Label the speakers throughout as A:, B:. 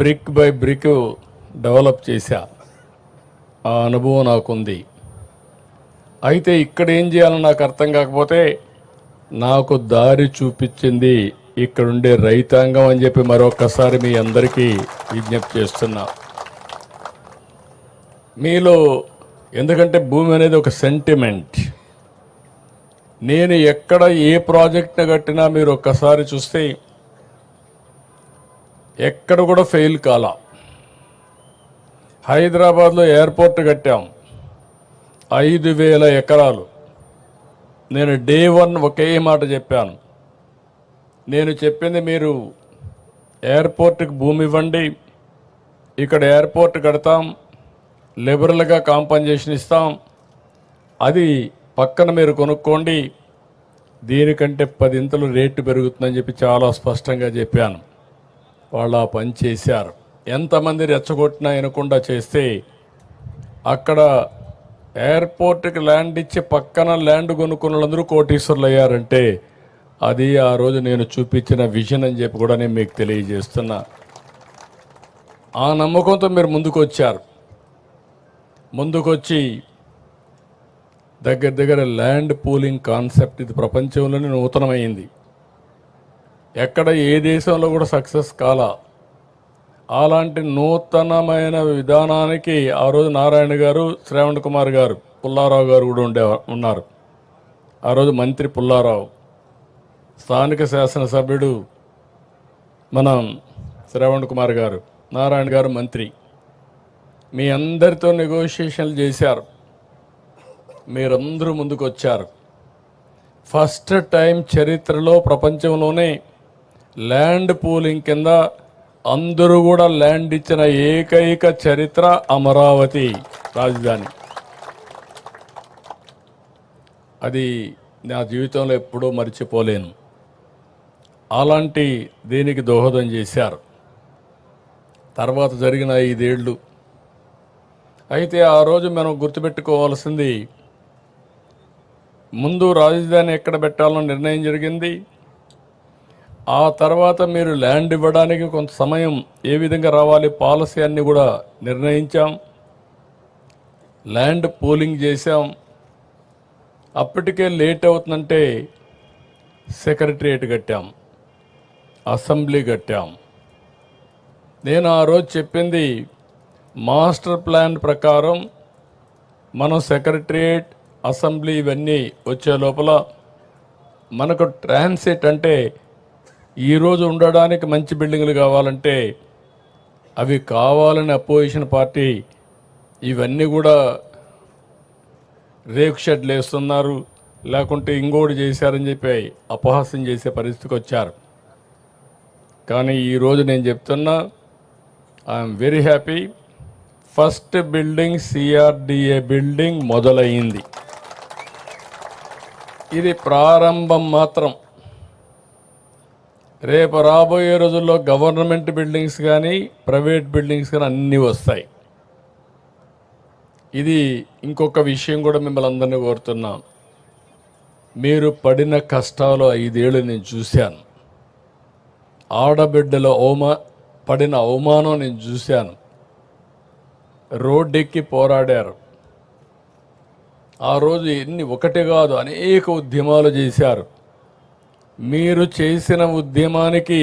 A: Brick by brick develop చేశా. ఆ అనుభవం నాకుంది. అయితే ఇక్కడ ఏం చేయాలో నాకు అర్థం కాకపోతే నాకు దారి చూపించింది ఇక్కడుండే రైతాంగం అని చెప్పి మరొకసారి మీ అందరికీ విజ్ఞప్తి చేస్తున్నా. మీలో ఎందుకంటే భూమి అనేది ఒక సెంటిమెంట్ నేను ఎక్కడ ఏ ప్రాజెక్ట్ని కట్టినా మీరు ఒక్కసారి చూస్తే ఎక్కడ కూడా ఫెయిల్ కాలా. హైదరాబాద్లో ఎయిర్పోర్ట్ కట్టాం. ఐదు వేల ఎకరాలు. నేను డే వన్ ఒకే మాట చెప్పాను. నేను చెప్పింది మీరు ఎయిర్పోర్ట్కి భూమి ఇవ్వండి ఇక్కడ ఎయిర్పోర్ట్ కడతాం లిబరల్గా కాంపన్సేషన్ ఇస్తాం. అది పక్కన మీరు కొనుక్కోండి. దీనికంటే పదింతలు రేటు పెరుగుతుందని చెప్పి చాలా స్పష్టంగా చెప్పాను. వాళ్ళు ఆ పని చేశారు. ఎంతమంది రెచ్చగొట్టినా వినకుండా చేస్తే అక్కడ ఎయిర్పోర్ట్కి ల్యాండ్ ఇచ్చి పక్కన ల్యాండ్ కొనుక్కున్న వాళ్ళందరూ కోటీశ్వర్లు అయ్యారంటే అది ఆ రోజు నేను చూపించిన విజన్ అని చెప్పి కూడా నేను మీకు తెలియజేస్తున్నా. ఆ నమ్మకంతో మీరు ముందుకు వచ్చారు ముందుకొచ్చి దగ్గర దగ్గర ల్యాండ్ పూలింగ్ కాన్సెప్ట్ ఇది ప్రపంచంలోనే నూతనమైంది. ఎక్కడ ఏ దేశంలో కూడా సక్సెస్ కాలా. అలాంటి నూతనమైన విధానానికి ఆ రోజు నారాయణ గారు శ్రావణ్ కుమార్ గారు పుల్లారావు గారు కూడా ఉండే ఉన్నారు. ఆ రోజు మంత్రి పుల్లారావు స్థానిక శాసనసభ్యుడు మన శ్రావణ్ కుమార్ గారు నారాయణ గారు మంత్రి. మీ అందరితో నెగోషియేషన్లు చేశారు. మీరందరూ ముందుకు వచ్చారు ఫస్ట్ టైం చరిత్రలో ప్రపంచంలోనే ల్యాండ్ పూలింగ్ కింద అందరూ కూడా ల్యాండ్ ఇచ్చిన ఏకైక చరిత్ర అమరావతి రాజధాని. అది నా జీవితంలో ఎప్పుడూ మర్చిపోలేను. అలాంటి దీనికి దోహదం చేశారు. తర్వాత జరిగిన ఐదేళ్ళు అయితే ఆ రోజు మనం గుర్తుపెట్టుకోవాల్సింది ముందు రాజధాని ఎక్కడ పెట్టాలని నిర్ణయం జరిగింది ఆ తర్వాత మీరు ల్యాండ్ ఇవ్వడానికి కొంత సమయం ఏ విధంగా రావాలి పాలసీ అన్ని కూడా నిర్ణయించాం. ల్యాండ్ పూలింగ్ చేశాం. అప్పటికే లేట్ అవుతుందంటే సెక్రటరియట్ కట్టాం. అసెంబ్లీ కట్టాం. నేను ఆ రోజు చెప్పింది మాస్టర్ ప్లాన్ ప్రకారం మనం సెక్రటరియేట్ అసెంబ్లీ ఇవన్నీ వచ్చే లోపల మనకు ట్రాన్సిట్ అంటే ఈరోజు ఉండడానికి మంచి బిల్డింగ్లు కావాలంటే అవి కావాలని అపోజిషన్ పార్టీ ఇవన్నీ కూడా రేకు షెడ్లు వేస్తున్నారు లేకుంటే ఇంకోటి చేశారని చెప్పి అపహాస్యం చేసే పరిస్థితికి వచ్చారు. కానీ ఈరోజు నేను చెప్తున్నా I'm very happy first building CRDA building మొదలైంది. ఇది ప్రారంభం మాత్రం. రేపు రాబోయే రోజుల్లో గవర్నమెంట్ బిల్డింగ్స్ కానీ ప్రైవేట్ బిల్డింగ్స్ కానీ అన్నీ వస్తాయి. ఇది ఇంకొక విషయం కూడా మిమ్మల్ని అందరినీ కోరుతున్నాం. మీరు పడిన కష్టాలు ఐదేళ్ళు నేను చూశాను. ఆడబిడ్డల అవమా పడిన అవమానం నేను చూశాను. రోడ్డెక్కి పోరాడారు. ఆ రోజు ఎన్ని ఒకటి కాదు అనేక ఉద్యమాలు చేశారు. మీరు చేసిన ఉద్యమానికి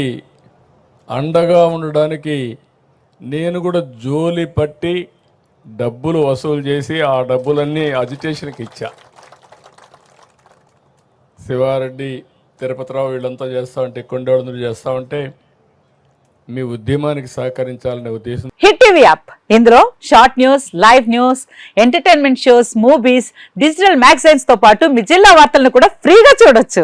A: అండగా ఉండడానికి నేను కూడా జోలి పట్టి డబ్బులు వసూలు చేసి ఆ డబ్బులన్నీ అజిటేషన్కి ఇచ్చా. శివారెడ్డి తిరుపతిరావు వీళ్ళంతా చేస్తా ఉంటే కొండేళ్ళందరూ చేస్తా ఉంటే మీ ఉద్యమానికి సహకరించాలనే ఉద్దేశం.
B: Hit TV app. ఇందులో short news live news entertainment shows movies digital మ్యాగజైన్స్తో పాటు మీ జిల్లా వార్తలను కూడా ఫ్రీగా చూడొచ్చు.